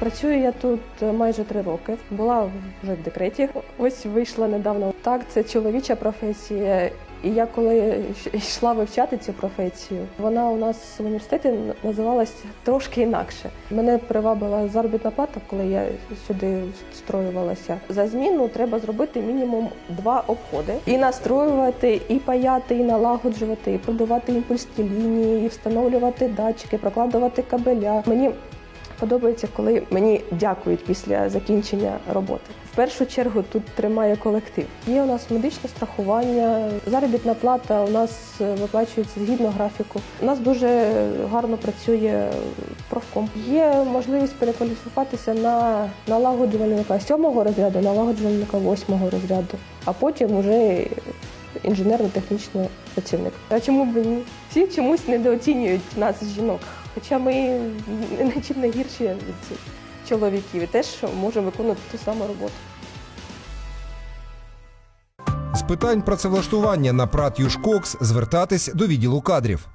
Працюю я тут майже три роки. Була вже в декреті. Ось вийшла недавно. Так, це чоловіча професія. І я коли йшла вивчати цю професію, вона у нас в університеті називалась трошки інакше. Мене привабила заробітна плата, коли я сюди встроювалася. За зміну треба зробити мінімум два обходи і настроювати, і паяти, і налагоджувати, і продувати імпульсні лінії, і встановлювати датчики, прокладувати кабеля. Мені подобається, коли мені дякують після закінчення роботи. В першу чергу тут тримає колектив. Є у нас медичне страхування, заробітна плата у нас е, виплачується згідно графіку. У нас дуже гарно працює профком. Є можливість перекваліфікуватися на налагоджувальника сьомого розряду, налагоджувальника восьмого розряду, а потім уже інженерно-технічний працівник. А чому б ні? Всі чомусь недооцінюють нас, жінок. Хоча ми нічим не гірші від чоловіків і теж можемо виконувати ту саму роботу. З питань працевлаштування на ПРАТ Юшкокс звертатись до відділу кадрів.